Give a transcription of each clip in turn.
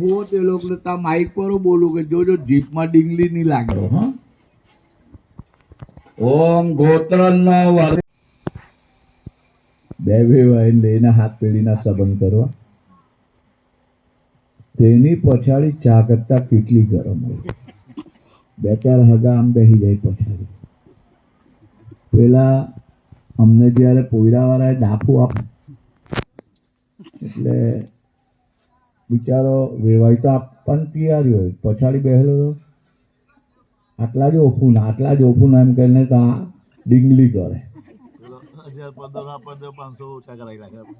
હું તે લોકો તા માઇક પર બોલું કે જોજો જીપમાં ડીંગલી નહીં લાગે. ઓમ ગોત્ર બે બે વાઈન લઈને હાથ પેઢીના સંબંધ કરવા તેની પછાડી ચા કરતા કેટલી ગરમ હોય. બે ચાર હગા આમ બેસી જાય પછાડી. પેલા અમને જ્યારે પોયરાવાળાએ ડાફું આપ એટલે બિચારો વેવાય તો આપવાની તૈયારી હોય. પછાડી બેહેલો આટલા જ ઓફું ના આટલા જ ઓફું ના એમ કરીને તો આ ડીંગલી કરે.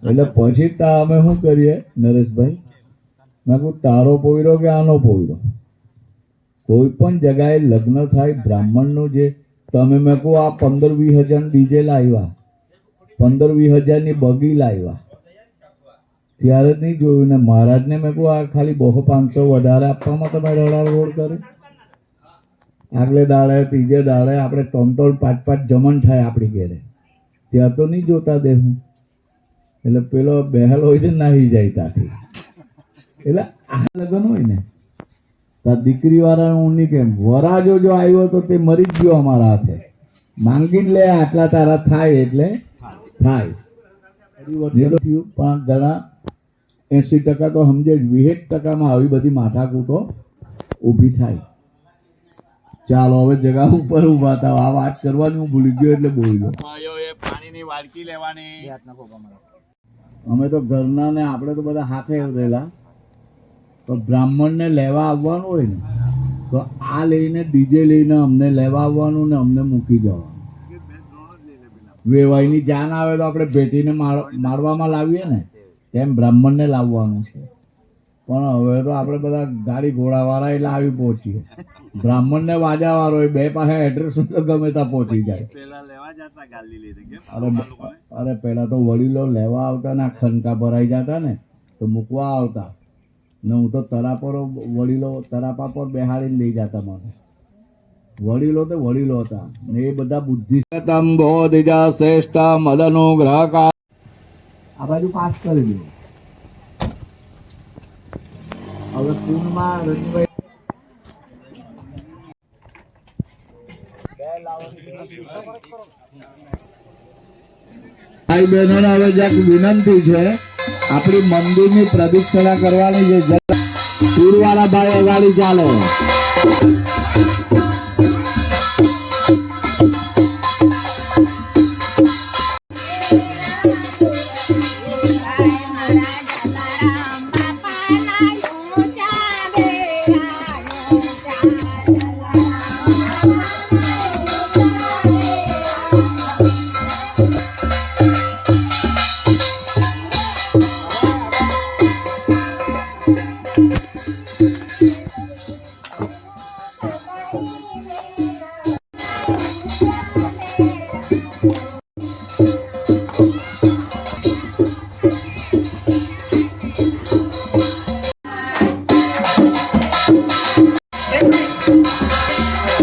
એટલે પછી તા અમે શું કરીએ નરેશભાઈ? મેં કહું તારો પોયરો કે આનો પોયરો? કોઈ પણ જગાએ લગ્ન થાય બ્રાહ્મણનું જે તમે મેં કહું, આ પંદર વીસ હજાર ડીજે લાવ્યા. પંદર વીસ હજારની બગી લાવ્યા. ત્યારે જ નહીં જોયું ને મહારાજને મેં કહું, આ ખાલી બહુ પાંચસો વધારે આપવામાં તમે રડાળ રોડ કરે. આગલે દાડે, ત્રીજે દાડે આપણે ત્રણ ત્રણ પાંચ પાંચ જમણ થાય આપણી ઘેરે. ત્યાં તો નહીં જોતા દેવું એટલે પેલો બહેલ હોય છે નાહી જાય ત્યાંથી. એટલે આ લગ્ન હોય ને દીકરી વાળા હું નહીં કેમ વરાજો જો આવ્યો તો તે મરી જ ગયો અમારા હાથે. માંગી જ લે આટલા તારા થાય એટલે થાય. થયું, પણ ઘણા એસી ટકા તો સમજે જ ટકામાં આવી બધી માથાકૂટો ઊભી થાય. ચાલો હવે જગા ઉપર ઊભા થાવ આ વાત કરવાની હું ભૂલી ગયો એટલે બોલી ગયો પાણીની વાડકી લેવાની. અમે તો ઘરના ને આપણે તો બધા હાથે રહેલા. તો બ્રાહ્મણને લેવા આવવાનું હોય ને, તો આ લઈને ડીજે લઈને અમને લેવા આવવાનું ને અમને મૂકી જવાનું. વેવાઈની જાન આવે તો આપણે ભેટીને મારવામાં લાવીએ ને, તેમ બ્રાહ્મણને લાવવાનું છે. પણ હવે તો આપણે બધા ગાડી ઘોડાવાળા એટલે આવી પહોંચીએ. બ્રાહ્મણને વાજાવાળો હોય, બે પાસે એડ્રેસ ગમે ત્યાં પહોંચી જાય. અરે અરે પેલા તો વડીલો લેવા આવતા ને, આ ખનકા ભરાઈ જતા ને, તો મૂકવા આવતા. ને હું તો તરાપરો વડીલો તરાપા પર બેહાડીને લઈ જતા મારે. વડીલો તો વડીલો હતા ને એ બધા બુદ્ધિ બોધિજા શ્રેષ્ઠ મદનુગ્રહ આ બાજુ પાસ કરી દો હવે પૂર્ણમાં રજુભાઈ ભાઈ બહેનોને હવે જ્યાં વિનંતી છે આપણી મંદિરની પ્રદક્ષિણા કરવાની છે. પૂરવાળા ભાઈ અગાડી ચાલો.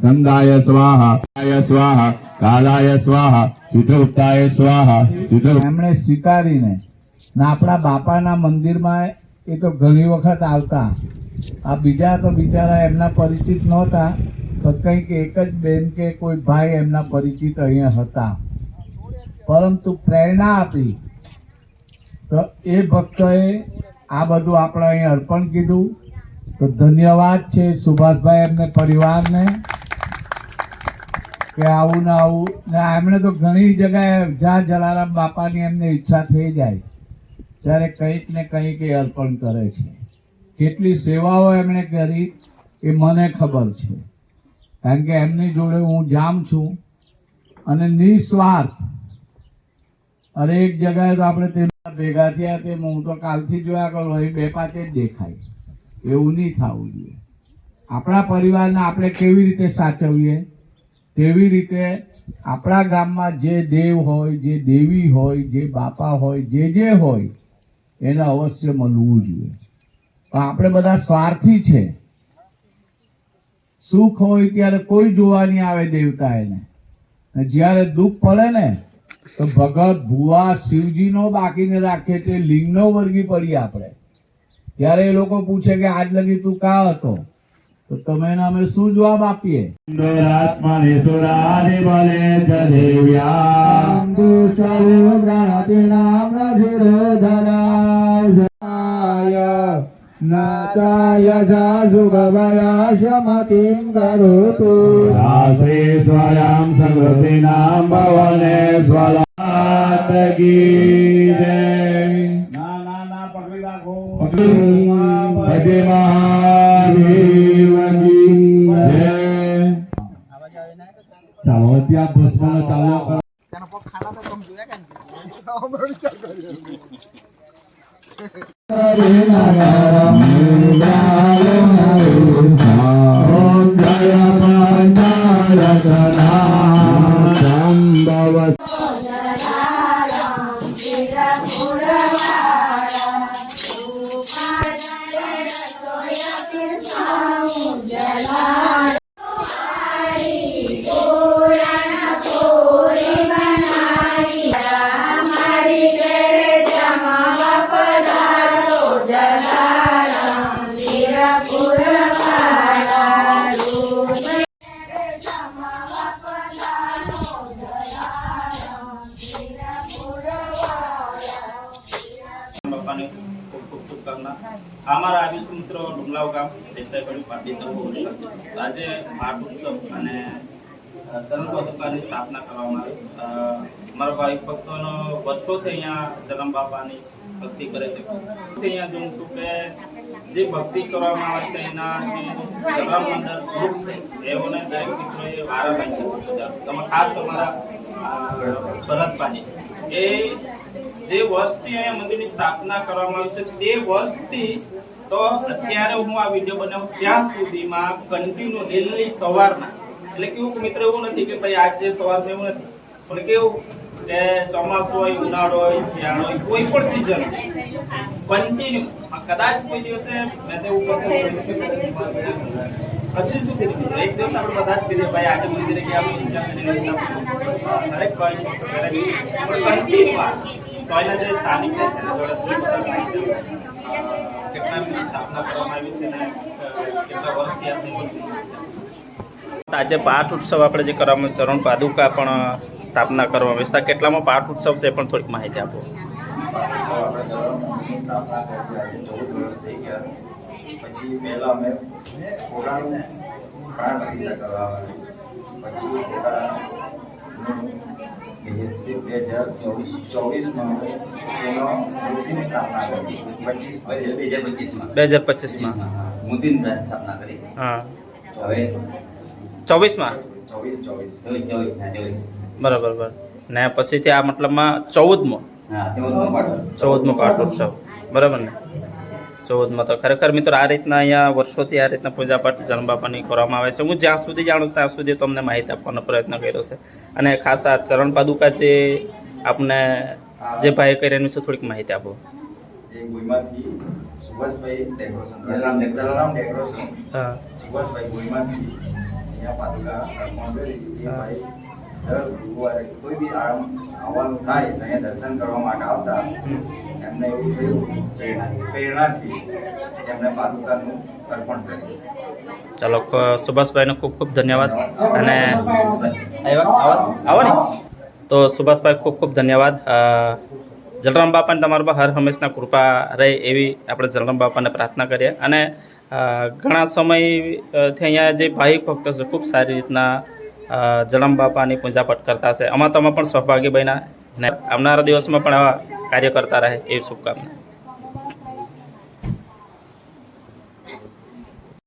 સંદાય સ્વાહાય સ્વાહા કાલાય સ્વાહા ચતુર્થાય સ્વાહા એમણે સ્વીકારીને ને આપણા બાપાના મંદિરમાં એ તો ઘણી વખત આવતા. આ બીજા તો બિચારા એમના પરિચિત નહોતા તો કંઈક એક જ બેન કે કોઈ ભાઈ એમના પરિચિત અહીંયા હતા. પરંતુ પ્રેરણા આપી. તો એ ભક્તોએ આ બધું આપણે અહીં અર્પણ કીધું. તો ધન્યવાદ છે સુભાષભાઈ એમને પરિવારને. કે આવું ને આવું. ને એમણે તો ઘણી જગ્યાએ જ્યાં જલારામ બાપાની એમને ઈચ્છા થઈ જાય. ત્યારે કંઈક ને કંઈક એ અર્પણ કરે છે. કેટલી સેવાઓ એમણે કરી એ મને ખબર છે. કારણ કે એમની જોડે હું જામ છું અને નિસ્વાર્થ. હરેક જગાએ તો આપણે તેમના ભેગા થયા તે હું તો કાલથી જોયા કરું, અહીં બે પાંચ જ દેખાય. એવું નહીં થવું જોઈએ. આપણા પરિવારને આપણે કેવી રીતે સાચવીએ? તેવી રીતે આપણા ગામમાં જે દેવ હોય, જે દેવી હોય, જે બાપા હોય, જે જે હોય, એને અવશ્ય મળવું જોઈએ. પણ આપણે બધા સ્વાર્થી છે. સુખ હોય ત્યારે કોઈ જોવા નહીં આવે દેવતા એને જ્યારે દુઃખ પડે ને, તો ભગત, ભુવા, શિવજીનો બાકીને રાખે તે લિંગનો વર્ગી પડી આપણે. ત્યારે એ લોકો પૂછે કે, આજ લગી તું કા હતો? તો તમે અમે શું જવાબ આપીએ? બલે ચ દેવ્યા. નાચાય જાસુગવયા શમતિમ કરોતુ. રાશ્રી સ્વયં સમૃદ્ધિનામ ભવને સ્વલાત કી ના ના ના પકડી રાખો. ભજે મહાદેવ ચાલો ત્યાં ભસ્મ ચાલો કરો. ઓમ જય પંચાયતના સંભવ આદિશ ડુંગલાવ ગામ દેસાઈપડી પાટી તરફ આજે માર્ગ ઉત્સવ અને અ, ચરણ સ્થાપના કરવામાં આવી. મારા ભાઈ ભક્તોનો વર્ષોથી અહીંયા જન્મ ભક્તિ કરે છે. અહીંયા જોઉં છું કે જે ભક્તિ કરવામાં આવે છે એના જે જગરામ મંડળ ગ્રુપ છે એઓને દરેક મિત્રોએ વારા લાગી છે તમે ખાસ તમારા ભરતભાઈ એ જે વર્ષથી અહીંયા મંદિરની સ્થાપના કરવામાં આવી છે તે વર્ષથી તો અત્યારે હું આ વીડિયો બનાવું ત્યાં સુધીમાં કન્ટિન્યુ ડેલી સવારના. એટલે કેવું મિત્ર એવું નથી કે ભાઈ આજે સવારમાં એવું નથી. પણ કેવું કે ચોમાસું હોય, ઉનાળો હોય, શિયાળો હોય, કોઈ પણ સિઝન કન્ટિન્યુ કદાચ કોઈ દિવસે મેં તો ઉપર હજી સુધી એક દિવસ આપણે બધા જ કીધે ભાઈ આજે મંદિરે ગયા આપણે પણ કન્ટિન્યુ એના જે સ્થાનિક છે તેના દ્વારા કેટલા સ્થાપના કરવામાં આવી છે અને કેટલા વર્ષથી આ આજે પાઠ ઉત્સવ આપણે જે કરવામાં ચરણ પાદુકા પણ સ્થાપના કરવામાં આવી છે કેટલામાં પાઠ ઉત્સવ છે પણ થોડીક માહિતી આપો. સ્થાપના કરી આજે ચૌદ વર્ષ થઈ ગયા પછી પહેલા અમે ઘોડાનું પ્રાણ પ્રતિષ્ઠા કરવા પછી ઘોડાનું બે હજાર ચોવીસ ચોવીસમાં એનો મૂર્તિની સ્થાપના કરી. પચીસ બે હજાર પચીસમાં. બે હજાર પચીસમાં. મૂર્તિની સ્થાપના કરી. હા. હવે ચોવીસમાં? ચોવીસ ચોવીસ. ચોવીસ ચોવીસ હા ચોવીસ. બરાબર બરાબર. ને પછીથી આ મતલબમાં ચૌદમો. હા ચૌદમો પાટો ચૌદમો પાટો ઉત્સવ બરાબર ને? ચૌદમાં તો ખરેખર મિત્રો આ રીતના અહીંયા વર્ષોથી આ રીતના પૂજાપાઠ જન્મબાપાની કરવામાં આવે છે. હું જ્યાં સુધી જાણું ત્યાં સુધી તમને માહિતી આપવાનો પ્રયત્ન કર્યો છે. અને ખાસ આ ચરણ પાદુકા જે આપને જે ભાઈ કરી એની વિશે થોડીક માહિતી આપો. Subhashbhai decoration decoration. હા. સુભાષભાઈ ગોઈમાંથી અહીંયા પાદુકા અર્પણ કરી એ ભાઈ દર ગુરુવારે કોઈ બી આવવાનું થાય અહીંયા દર્શન કરવા માટે આવતા. એમને એવું થયું પ્રેરણાથી એમને પાલુકાનું અર્પણ કર્યું. ચાલો સુભાષભાઈનો ખૂબ ખૂબ ધન્યવાદ. અને આવો. આવો ને. તો સુભાષભાઈ ખૂબ ખૂબ ધન્યવાદ. જલરામ બાપાને તમારા પર હર હંમેશના કૃપા રહે એવી આપણે જલરામ બાપાને પ્રાર્થના કરીએ. અને ઘણા સમયથી અહીંયા જે ભાઈ ભક્તો છે ખૂબ સારી રીતના જલરામ બાપાની પૂજાપાઠ કરતા છે. આમાં તમે પણ સહભાગી બન્યા. ને આવનારા દિવસમાં પણ આવા કાર્ય કરતા રહે એવી શુભકામના.